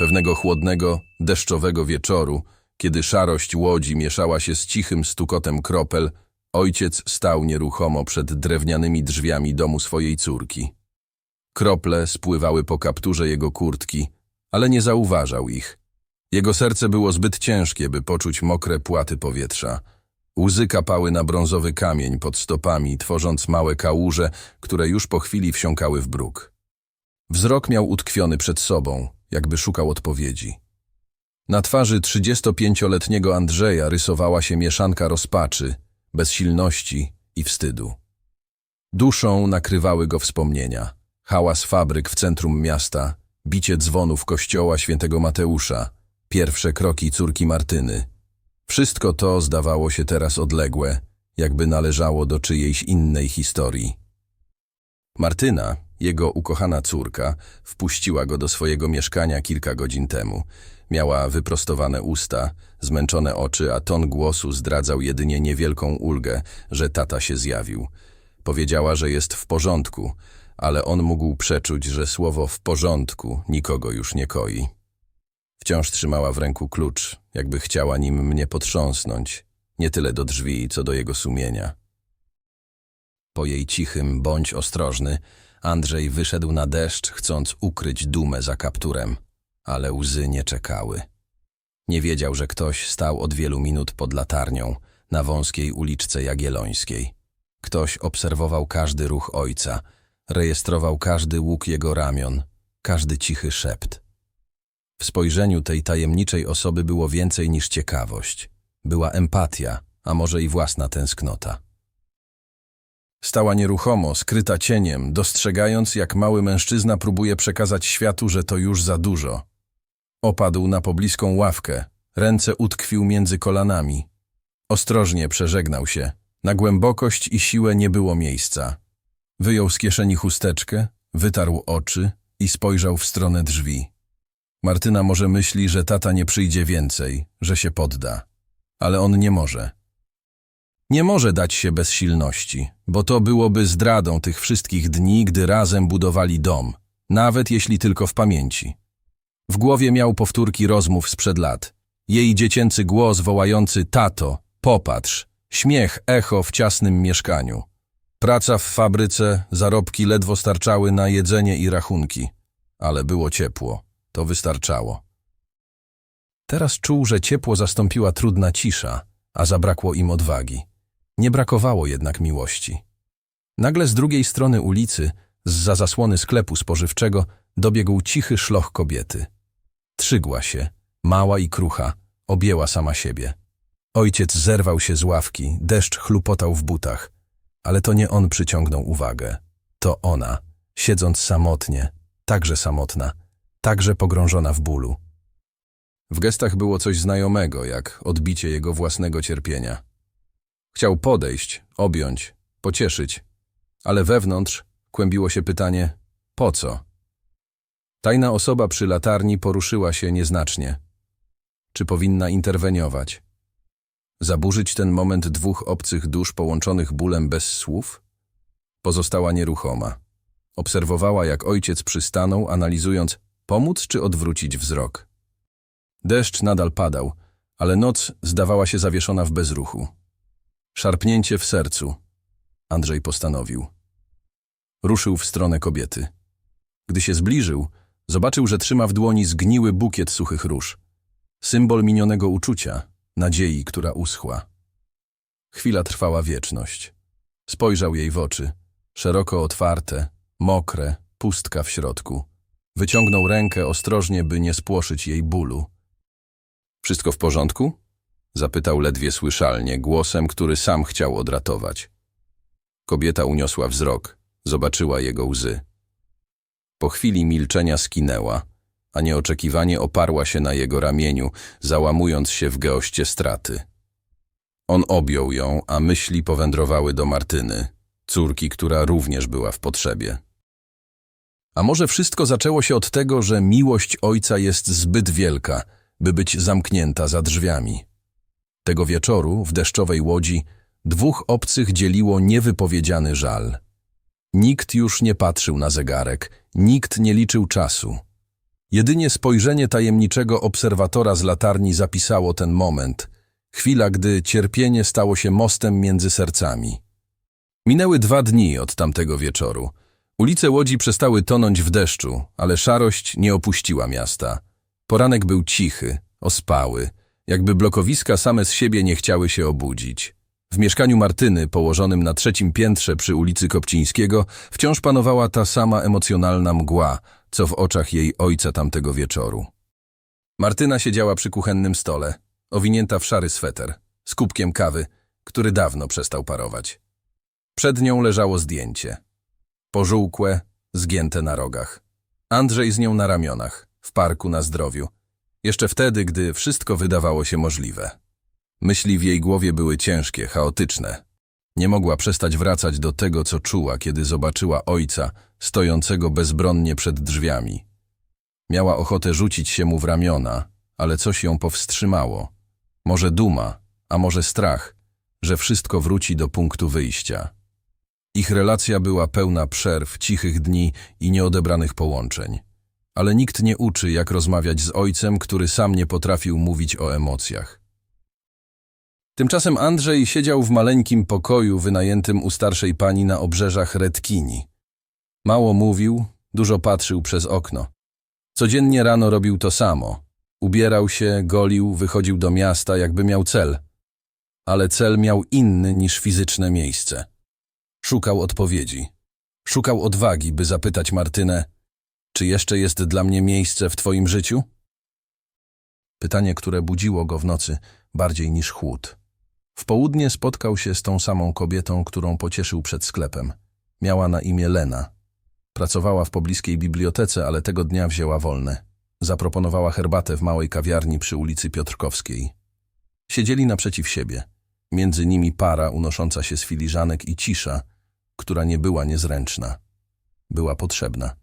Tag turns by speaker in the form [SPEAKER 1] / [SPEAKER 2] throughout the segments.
[SPEAKER 1] Pewnego chłodnego, deszczowego wieczoru, kiedy szarość łodzi mieszała się z cichym stukotem kropel, ojciec stał nieruchomo przed drewnianymi drzwiami domu swojej córki. Krople spływały po kapturze jego kurtki, ale nie zauważał ich. Jego serce było zbyt ciężkie, by poczuć mokre płaty powietrza. Łzy kapały na brązowy kamień pod stopami, tworząc małe kałuże, które już po chwili wsiąkały w bruk. Wzrok miał utkwiony przed sobą, jakby szukał odpowiedzi. Na twarzy 35-letniego Andrzeja rysowała się mieszanka rozpaczy, bezsilności i wstydu. Duszą nakrywały go wspomnienia. Hałas fabryk w centrum miasta, bicie dzwonów kościoła świętego Mateusza, pierwsze kroki córki Martyny. Wszystko to zdawało się teraz odległe, jakby należało do czyjejś innej historii. Martyna, jego ukochana córka, wpuściła go do swojego mieszkania kilka godzin temu. Miała wyprostowane usta, zmęczone oczy, a ton głosu zdradzał jedynie niewielką ulgę, że tata się zjawił. Powiedziała, że jest w porządku, ale on mógł przeczuć, że słowo w porządku nikogo już nie koi. Wciąż trzymała w ręku klucz, jakby chciała nim mnie potrząsnąć, nie tyle do drzwi, co do jego sumienia. Po jej cichym bądź ostrożny, Andrzej wyszedł na deszcz, chcąc ukryć dumę za kapturem, ale łzy nie czekały. Nie wiedział, że ktoś stał od wielu minut pod latarnią na wąskiej uliczce Jagiellońskiej. Ktoś obserwował każdy ruch ojca, rejestrował każdy łuk jego ramion, każdy cichy szept. W spojrzeniu tej tajemniczej osoby było więcej niż ciekawość. Była empatia, a może i własna tęsknota. Stała nieruchomo, skryta cieniem, dostrzegając, jak mały mężczyzna próbuje przekazać światu, że to już za dużo. Opadł na pobliską ławkę, ręce utkwił między kolanami. Ostrożnie przeżegnał się. Na głębokość i siłę nie było miejsca. Wyjął z kieszeni chusteczkę, wytarł oczy i spojrzał w stronę drzwi. Martyna może myśli, że tata nie przyjdzie więcej, że się podda. Ale on nie może. Nie może dać się bezsilności, bo to byłoby zdradą tych wszystkich dni, gdy razem budowali dom, nawet jeśli tylko w pamięci. W głowie miał powtórki rozmów sprzed lat. Jej dziecięcy głos wołający tato, popatrz, śmiech echo w ciasnym mieszkaniu. Praca w fabryce, zarobki ledwo starczały na jedzenie i rachunki, ale było ciepło, to wystarczało. Teraz czuł, że ciepło zastąpiła trudna cisza, a zabrakło im odwagi. Nie brakowało jednak miłości. Nagle z drugiej strony ulicy, z zasłony sklepu spożywczego, dobiegł cichy szloch kobiety. Trzygła się, mała i krucha, objęła sama siebie. Ojciec zerwał się z ławki, deszcz chlupotał w butach, ale to nie on przyciągnął uwagę. To ona, siedząc samotnie, także samotna, także pogrążona w bólu. W gestach było coś znajomego, jak odbicie jego własnego cierpienia. Chciał podejść, objąć, pocieszyć, ale wewnątrz kłębiło się pytanie, po co? Tajna osoba przy latarni poruszyła się nieznacznie. Czy powinna interweniować? Zaburzyć ten moment dwóch obcych dusz połączonych bólem bez słów? Pozostała nieruchoma. Obserwowała, jak ojciec przystanął, analizując, pomóc czy odwrócić wzrok. Deszcz nadal padał, ale noc zdawała się zawieszona w bezruchu. Szarpnięcie w sercu. Andrzej postanowił. Ruszył w stronę kobiety. Gdy się zbliżył, zobaczył, że trzyma w dłoni zgniły bukiet suchych róż. Symbol minionego uczucia, nadziei, która uschła. Chwila trwała wieczność. Spojrzał jej w oczy, szeroko otwarte, mokre, pustka w środku. Wyciągnął rękę ostrożnie, by nie spłoszyć jej bólu. Wszystko w porządku? Zapytał ledwie słyszalnie, głosem, który sam chciał odratować. Kobieta uniosła wzrok, zobaczyła jego łzy. Po chwili milczenia skinęła, a nieoczekiwanie oparła się na jego ramieniu, załamując się w geoście straty. On objął ją, a myśli powędrowały do Martyny, córki, która również była w potrzebie. A może wszystko zaczęło się od tego, że miłość ojca jest zbyt wielka, by być zamknięta za drzwiami. Tego wieczoru, w deszczowej łodzi, dwóch obcych dzieliło niewypowiedziany żal. Nikt już nie patrzył na zegarek, nikt nie liczył czasu. Jedynie spojrzenie tajemniczego obserwatora z latarni zapisało ten moment, chwila, gdy cierpienie stało się mostem między sercami. Minęły dwa dni od tamtego wieczoru. Ulice Łodzi przestały tonąć w deszczu, ale szarość nie opuściła miasta. Poranek był cichy, ospały, jakby blokowiska same z siebie nie chciały się obudzić. W mieszkaniu Martyny, położonym na trzecim piętrze przy ulicy Kopcińskiego, wciąż panowała ta sama emocjonalna mgła, co w oczach jej ojca tamtego wieczoru. Martyna siedziała przy kuchennym stole, owinięta w szary sweter, z kubkiem kawy, który dawno przestał parować. Przed nią leżało zdjęcie. Pożółkłe, zgięte na rogach. Andrzej z nią na ramionach, w parku na zdrowiu. Jeszcze wtedy, gdy wszystko wydawało się możliwe. Myśli w jej głowie były ciężkie, chaotyczne. Nie mogła przestać wracać do tego, co czuła, kiedy zobaczyła ojca stojącego bezbronnie przed drzwiami. Miała ochotę rzucić się mu w ramiona, ale coś ją powstrzymało. Może duma, a może strach, że wszystko wróci do punktu wyjścia. Ich relacja była pełna przerw, cichych dni i nieodebranych połączeń. Ale nikt nie uczy, jak rozmawiać z ojcem, który sam nie potrafił mówić o emocjach. Tymczasem Andrzej siedział w maleńkim pokoju wynajętym u starszej pani na obrzeżach Redkini. Mało mówił, dużo patrzył przez okno. Codziennie rano robił to samo. Ubierał się, golił, wychodził do miasta, jakby miał cel. Ale cel miał inny niż fizyczne miejsce. Szukał odpowiedzi. Szukał odwagi, by zapytać Martynę, czy jeszcze jest dla mnie miejsce w twoim życiu? Pytanie, które budziło go w nocy bardziej niż chłód. W południe spotkał się z tą samą kobietą, którą pocieszył przed sklepem. Miała na imię Lena. Pracowała w pobliskiej bibliotece, ale tego dnia wzięła wolne. Zaproponowała herbatę w małej kawiarni przy ulicy Piotrkowskiej. Siedzieli naprzeciw siebie. Między nimi para unosząca się z filiżanek i cisza, która nie była niezręczna. Była potrzebna.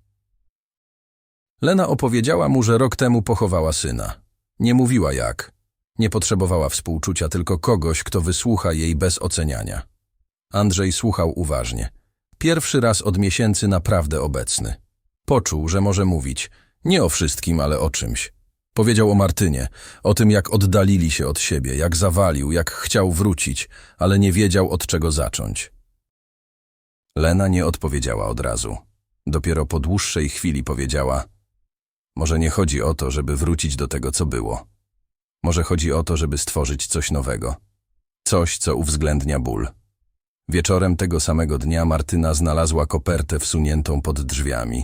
[SPEAKER 1] Lena opowiedziała mu, że rok temu pochowała syna. Nie mówiła jak. Nie potrzebowała współczucia, tylko kogoś, kto wysłucha jej bez oceniania. Andrzej słuchał uważnie. Pierwszy raz od miesięcy naprawdę obecny. Poczuł, że może mówić, nie o wszystkim, ale o czymś. Powiedział o Martynie, o tym jak oddalili się od siebie, jak zawalił, jak chciał wrócić, ale nie wiedział od czego zacząć. Lena nie odpowiedziała od razu. Dopiero po dłuższej chwili powiedziała – może nie chodzi o to, żeby wrócić do tego, co było. Może chodzi o to, żeby stworzyć coś nowego. Coś, co uwzględnia ból. Wieczorem tego samego dnia Martyna znalazła kopertę wsuniętą pod drzwiami.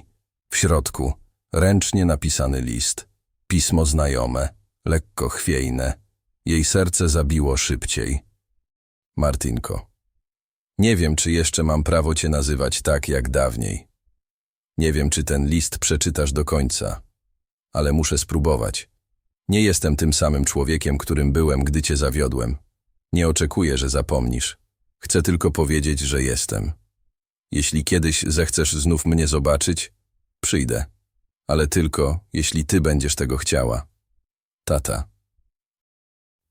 [SPEAKER 1] W środku ręcznie napisany list. Pismo znajome, lekko chwiejne. Jej serce zabiło szybciej. Martynko. Nie wiem, czy jeszcze mam prawo cię nazywać tak jak dawniej. Nie wiem, czy ten list przeczytasz do końca, ale muszę spróbować. Nie jestem tym samym człowiekiem, którym byłem, gdy cię zawiodłem. Nie oczekuję, że zapomnisz. Chcę tylko powiedzieć, że jestem. Jeśli kiedyś zechcesz znów mnie zobaczyć, przyjdę. Ale tylko, jeśli ty będziesz tego chciała. Tata.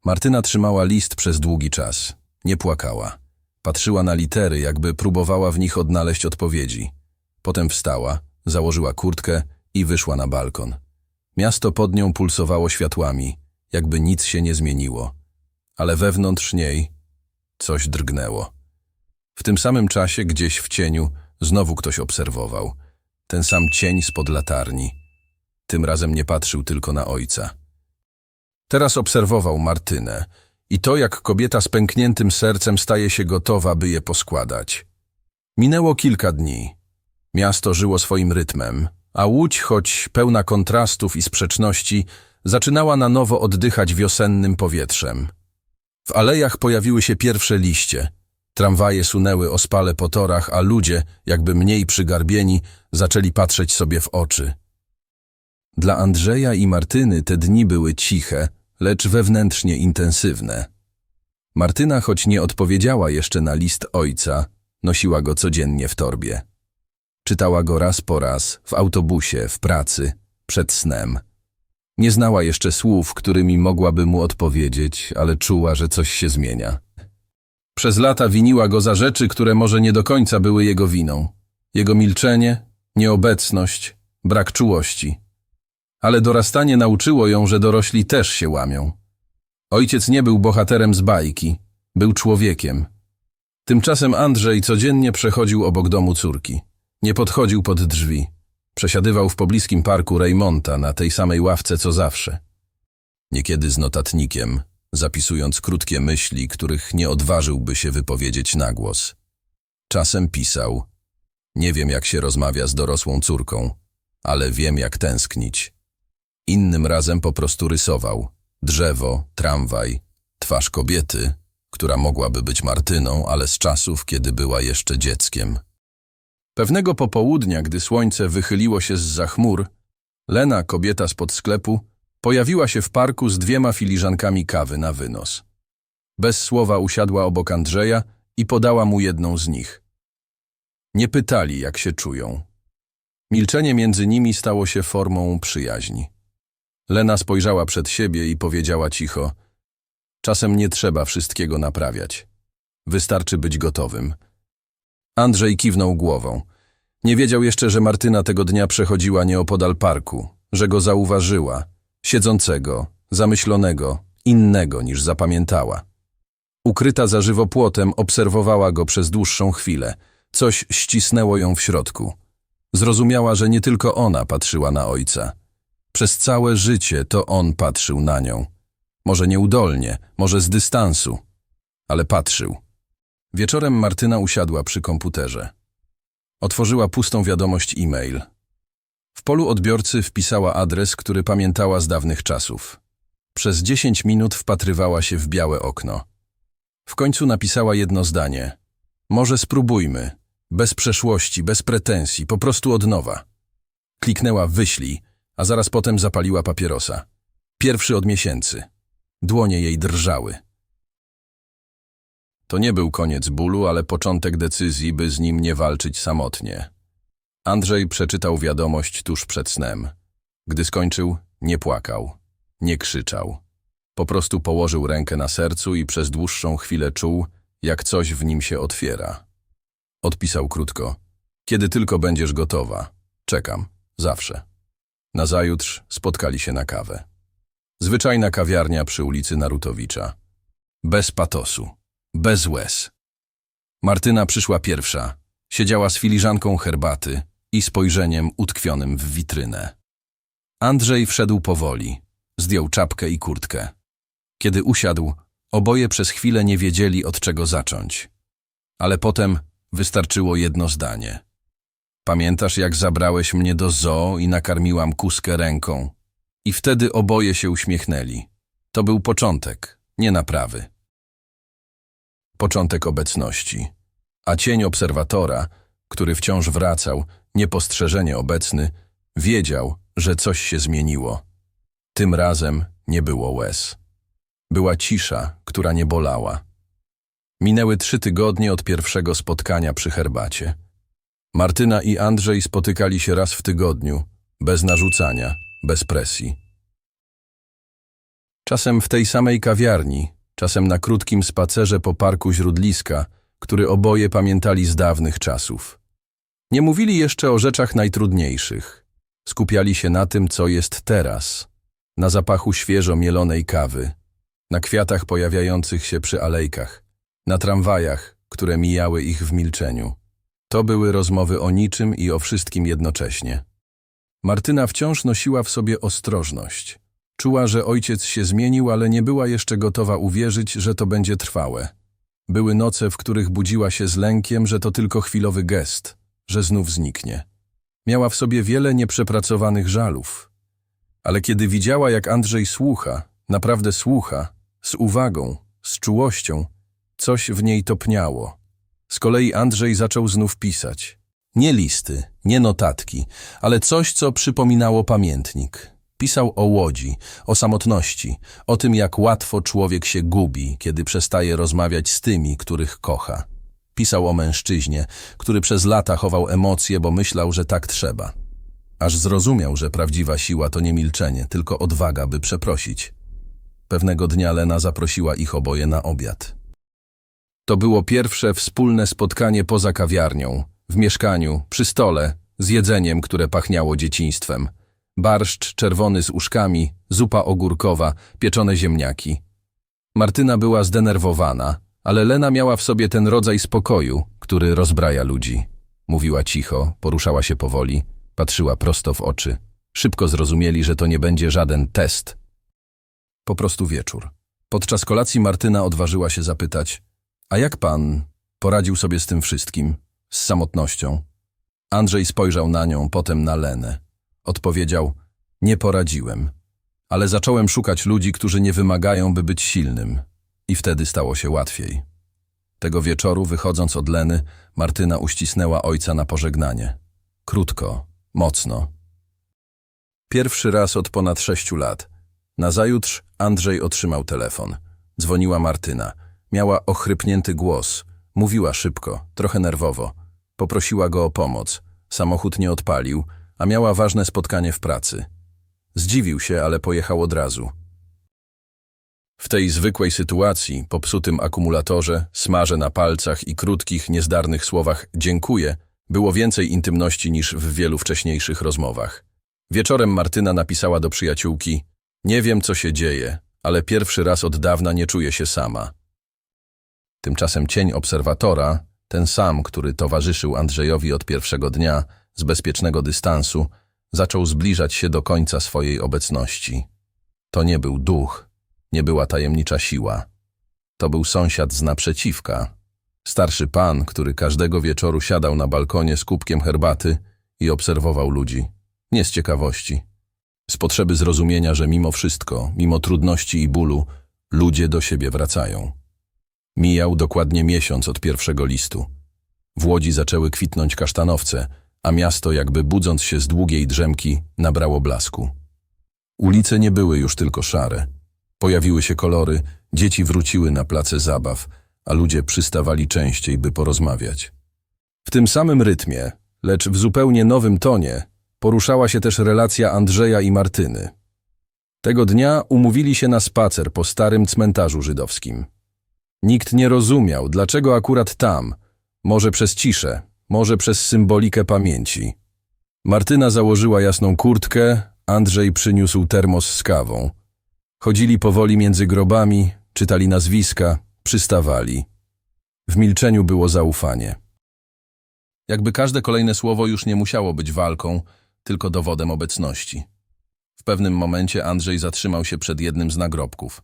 [SPEAKER 1] Martyna trzymała list przez długi czas. Nie płakała. Patrzyła na litery, jakby próbowała w nich odnaleźć odpowiedzi. Potem wstała, założyła kurtkę i wyszła na balkon. Miasto pod nią pulsowało światłami, jakby nic się nie zmieniło. Ale wewnątrz niej coś drgnęło. W tym samym czasie, gdzieś w cieniu, znowu ktoś obserwował. Ten sam cień spod latarni. Tym razem nie patrzył tylko na ojca. Teraz obserwował Martynę i to, jak kobieta z pękniętym sercem staje się gotowa, by je poskładać. Minęło kilka dni. Miasto żyło swoim rytmem, a Łódź, choć pełna kontrastów i sprzeczności, zaczynała na nowo oddychać wiosennym powietrzem. W alejach pojawiły się pierwsze liście. Tramwaje sunęły ospale po torach, a ludzie, jakby mniej przygarbieni, zaczęli patrzeć sobie w oczy. Dla Andrzeja i Martyny te dni były ciche, lecz wewnętrznie intensywne. Martyna, choć nie odpowiedziała jeszcze na list ojca, nosiła go codziennie w torbie. Czytała go raz po raz, w autobusie, w pracy, przed snem. Nie znała jeszcze słów, którymi mogłaby mu odpowiedzieć, ale czuła, że coś się zmienia. Przez lata winiła go za rzeczy, które może nie do końca były jego winą. Jego milczenie, nieobecność, brak czułości. Ale dorastanie nauczyło ją, że dorośli też się łamią. Ojciec nie był bohaterem z bajki, był człowiekiem. Tymczasem Andrzej codziennie przechodził obok domu córki. Nie podchodził pod drzwi. Przesiadywał w pobliskim parku Reymonta na tej samej ławce co zawsze. Niekiedy z notatnikiem, zapisując krótkie myśli, których nie odważyłby się wypowiedzieć na głos. Czasem pisał: Nie wiem, jak się rozmawia z dorosłą córką, ale wiem, jak tęsknić. Innym razem po prostu rysował drzewo, tramwaj, twarz kobiety, która mogłaby być Martyną, ale z czasów, kiedy była jeszcze dzieckiem. Pewnego popołudnia, gdy słońce wychyliło się z chmur, Lena, kobieta spod sklepu, pojawiła się w parku z dwiema filiżankami kawy na wynos. Bez słowa usiadła obok Andrzeja i podała mu jedną z nich. Nie pytali, jak się czują. Milczenie między nimi stało się formą przyjaźni. Lena spojrzała przed siebie i powiedziała cicho: Czasem nie trzeba wszystkiego naprawiać. Wystarczy być gotowym. Andrzej kiwnął głową. Nie wiedział jeszcze, że Martyna tego dnia przechodziła nieopodal parku, że go zauważyła, siedzącego, zamyślonego, innego niż zapamiętała. Ukryta za żywopłotem, obserwowała go przez dłuższą chwilę. Coś ścisnęło ją w środku. Zrozumiała, że nie tylko ona patrzyła na ojca. Przez całe życie to on patrzył na nią. Może nieudolnie, może z dystansu, ale patrzył. Wieczorem Martyna usiadła przy komputerze. Otworzyła pustą wiadomość e-mail. W polu odbiorcy wpisała adres, który pamiętała z dawnych czasów. Przez dziesięć minut wpatrywała się w białe okno. W końcu napisała jedno zdanie. Może spróbujmy. Bez przeszłości, bez pretensji, po prostu od nowa. Kliknęła wyślij, a zaraz potem zapaliła papierosa. Pierwszy od miesięcy. Dłonie jej drżały. To nie był koniec bólu, ale początek decyzji, by z nim nie walczyć samotnie. Andrzej przeczytał wiadomość tuż przed snem. Gdy skończył, nie płakał, nie krzyczał. Po prostu położył rękę na sercu i przez dłuższą chwilę czuł, jak coś w nim się otwiera. Odpisał krótko. Kiedy tylko będziesz gotowa. Czekam. Zawsze. Nazajutrz spotkali się na kawę. Zwyczajna kawiarnia przy ulicy Narutowicza. Bez patosu. Bez łez. Martyna przyszła pierwsza. Siedziała z filiżanką herbaty i spojrzeniem utkwionym w witrynę. Andrzej wszedł powoli. Zdjął czapkę i kurtkę. Kiedy usiadł, oboje przez chwilę nie wiedzieli, od czego zacząć. Ale potem wystarczyło jedno zdanie. Pamiętasz, jak zabrałeś mnie do zoo i nakarmiłam kuskę ręką? I wtedy oboje się uśmiechnęli. To był początek, nie naprawy. Początek obecności. A cień obserwatora, który wciąż wracał, niepostrzeżenie obecny, wiedział, że coś się zmieniło. Tym razem nie było łez. Była cisza, która nie bolała. Minęły trzy tygodnie od pierwszego spotkania przy herbacie. Martyna i Andrzej spotykali się raz w tygodniu, bez narzucania, bez presji. Czasem w tej samej kawiarni, czasem na krótkim spacerze po parku źródliska, który oboje pamiętali z dawnych czasów. Nie mówili jeszcze o rzeczach najtrudniejszych. Skupiali się na tym, co jest teraz, na zapachu świeżo mielonej kawy, na kwiatach pojawiających się przy alejkach, na tramwajach, które mijały ich w milczeniu. To były rozmowy o niczym i o wszystkim jednocześnie. Martyna wciąż nosiła w sobie ostrożność. Czuła, że ojciec się zmienił, ale nie była jeszcze gotowa uwierzyć, że to będzie trwałe. Były noce, w których budziła się z lękiem, że to tylko chwilowy gest, że znów zniknie. Miała w sobie wiele nieprzepracowanych żalów. Ale kiedy widziała, jak Andrzej słucha, naprawdę słucha, z uwagą, z czułością, coś w niej topniało. Z kolei Andrzej zaczął znów pisać. Nie listy, nie notatki, ale coś, co przypominało pamiętnik. Pisał o łodzi, o samotności, o tym, jak łatwo człowiek się gubi, kiedy przestaje rozmawiać z tymi, których kocha. Pisał o mężczyźnie, który przez lata chował emocje, bo myślał, że tak trzeba. Aż zrozumiał, że prawdziwa siła to nie milczenie, tylko odwaga, by przeprosić. Pewnego dnia Lena zaprosiła ich oboje na obiad. To było pierwsze wspólne spotkanie poza kawiarnią, w mieszkaniu, przy stole, z jedzeniem, które pachniało dzieciństwem. Barszcz czerwony z uszkami, zupa ogórkowa, pieczone ziemniaki. Martyna była zdenerwowana, ale Lena miała w sobie ten rodzaj spokoju, który rozbraja ludzi. Mówiła cicho, poruszała się powoli, patrzyła prosto w oczy. Szybko zrozumieli, że to nie będzie żaden test. Po prostu wieczór. Podczas kolacji Martyna odważyła się zapytać, a jak pan poradził sobie z tym wszystkim, z samotnością? Andrzej spojrzał na nią, potem na Lenę. Odpowiedział, nie poradziłem, ale zacząłem szukać ludzi, którzy nie wymagają, by być silnym. I wtedy stało się łatwiej. Tego wieczoru, wychodząc od Leny, Martyna uścisnęła ojca na pożegnanie. Krótko, mocno. Pierwszy raz od ponad sześciu lat. Nazajutrz Andrzej otrzymał telefon. Dzwoniła Martyna. Miała ochrypnięty głos. Mówiła szybko, trochę nerwowo. Poprosiła go o pomoc. Samochód nie odpalił, a miała ważne spotkanie w pracy. Zdziwił się, ale pojechał od razu. W tej zwykłej sytuacji, popsutym akumulatorze, smarze na palcach i krótkich, niezdarnych słowach dziękuję, było więcej intymności niż w wielu wcześniejszych rozmowach. Wieczorem Martyna napisała do przyjaciółki Nie wiem, co się dzieje, ale pierwszy raz od dawna nie czuję się sama. Tymczasem cień obserwatora, ten sam, który towarzyszył Andrzejowi od pierwszego dnia, z bezpiecznego dystansu, zaczął zbliżać się do końca swojej obecności. To nie był duch, nie była tajemnicza siła. To był sąsiad z naprzeciwka. Starszy pan, który każdego wieczoru siadał na balkonie z kubkiem herbaty i obserwował ludzi. Nie z ciekawości. Z potrzeby zrozumienia, że mimo wszystko, mimo trudności i bólu, ludzie do siebie wracają. Mijał dokładnie miesiąc od pierwszego listu. W Łodzi zaczęły kwitnąć kasztanowce, a miasto, jakby budząc się z długiej drzemki, nabrało blasku. Ulice nie były już tylko szare. Pojawiły się kolory, dzieci wróciły na place zabaw, a ludzie przystawali częściej, by porozmawiać. W tym samym rytmie, lecz w zupełnie nowym tonie, poruszała się też relacja Andrzeja i Martyny. Tego dnia umówili się na spacer po starym cmentarzu żydowskim. Nikt nie rozumiał, dlaczego akurat tam, może przez ciszę, może przez symbolikę pamięci. Martyna założyła jasną kurtkę, Andrzej przyniósł termos z kawą. Chodzili powoli między grobami, czytali nazwiska, przystawali. W milczeniu było zaufanie. Jakby każde kolejne słowo już nie musiało być walką, tylko dowodem obecności. W pewnym momencie Andrzej zatrzymał się przed jednym z nagrobków.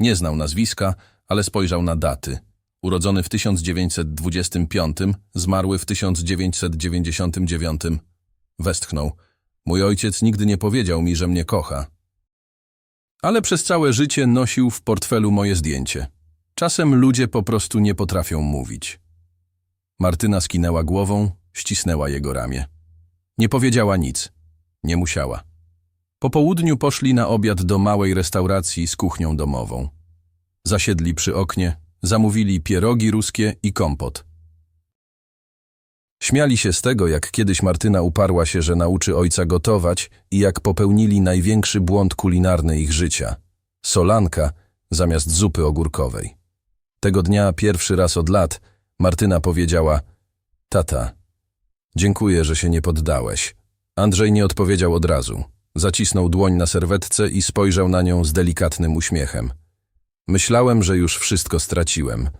[SPEAKER 1] Nie znał nazwiska, ale spojrzał na daty. Urodzony w 1925, zmarły w 1999. Westchnął. Mój ojciec nigdy nie powiedział mi, że mnie kocha. Ale przez całe życie nosił w portfelu moje zdjęcie. Czasem ludzie po prostu nie potrafią mówić. Martyna skinęła głową, ścisnęła jego ramię. Nie powiedziała nic. Nie musiała. Po południu poszli na obiad do małej restauracji z kuchnią domową. Zasiedli przy oknie, zamówili pierogi ruskie i kompot. Śmiali się z tego, jak kiedyś Martyna uparła się, że nauczy ojca gotować i jak popełnili największy błąd kulinarny ich życia – solanka zamiast zupy ogórkowej. Tego dnia, pierwszy raz od lat, Martyna powiedziała – tata, dziękuję, że się nie poddałeś. Andrzej nie odpowiedział od razu. Zacisnął dłoń na serwetce i spojrzał na nią z delikatnym uśmiechem. Myślałem, że już wszystko straciłem.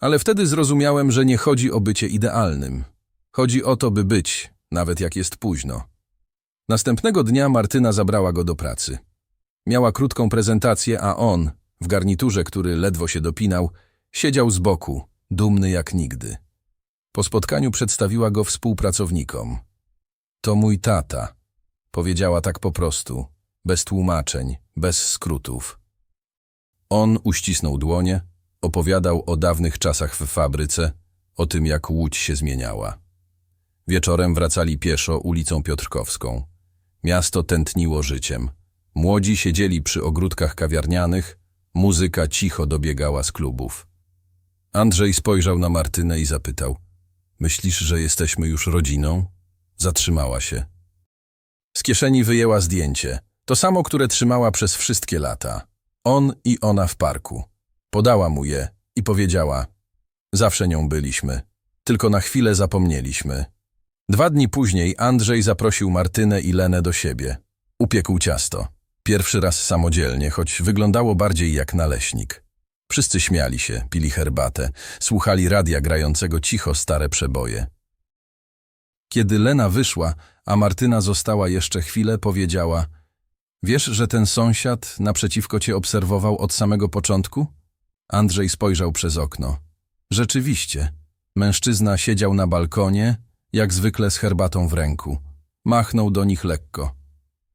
[SPEAKER 1] Ale wtedy zrozumiałem, że nie chodzi o bycie idealnym. Chodzi o to, by być, nawet jak jest późno. Następnego dnia Martyna zabrała go do pracy. Miała krótką prezentację, a on, w garniturze, który ledwo się dopinał, siedział z boku, dumny jak nigdy. Po spotkaniu przedstawiła go współpracownikom. To mój tata, powiedziała tak po prostu, bez tłumaczeń, bez skrótów. On uścisnął dłonie, opowiadał o dawnych czasach w fabryce, o tym jak łódź się zmieniała. Wieczorem wracali pieszo ulicą Piotrkowską. Miasto tętniło życiem. Młodzi siedzieli przy ogródkach kawiarnianych, muzyka cicho dobiegała z klubów. Andrzej spojrzał na Martynę i zapytał – Myślisz, że jesteśmy już rodziną? Zatrzymała się. Z kieszeni wyjęła zdjęcie, to samo, które trzymała przez wszystkie lata. On i ona w parku. Podała mu je i powiedziała: Zawsze nią byliśmy, tylko na chwilę zapomnieliśmy. Dwa dni później Andrzej zaprosił Martynę i Lenę do siebie. Upiekł ciasto. Pierwszy raz samodzielnie, choć wyglądało bardziej jak naleśnik. Wszyscy śmiali się, pili herbatę, słuchali radia grającego cicho stare przeboje. Kiedy Lena wyszła, a Martyna została jeszcze chwilę, powiedziała Wiesz, że ten sąsiad naprzeciwko cię obserwował od samego początku? Andrzej spojrzał przez okno. Rzeczywiście. Mężczyzna siedział na balkonie, jak zwykle z herbatą w ręku. Machnął do nich lekko.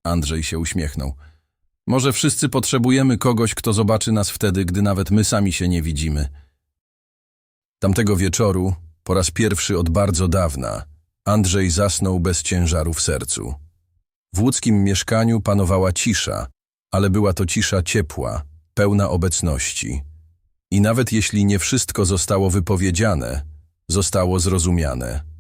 [SPEAKER 1] Andrzej się uśmiechnął. Może wszyscy potrzebujemy kogoś, kto zobaczy nas wtedy, gdy nawet my sami się nie widzimy. Tamtego wieczoru, po raz pierwszy od bardzo dawna, Andrzej zasnął bez ciężaru w sercu. W łódzkim mieszkaniu panowała cisza, ale była to cisza ciepła, pełna obecności. I nawet jeśli nie wszystko zostało wypowiedziane, zostało zrozumiane.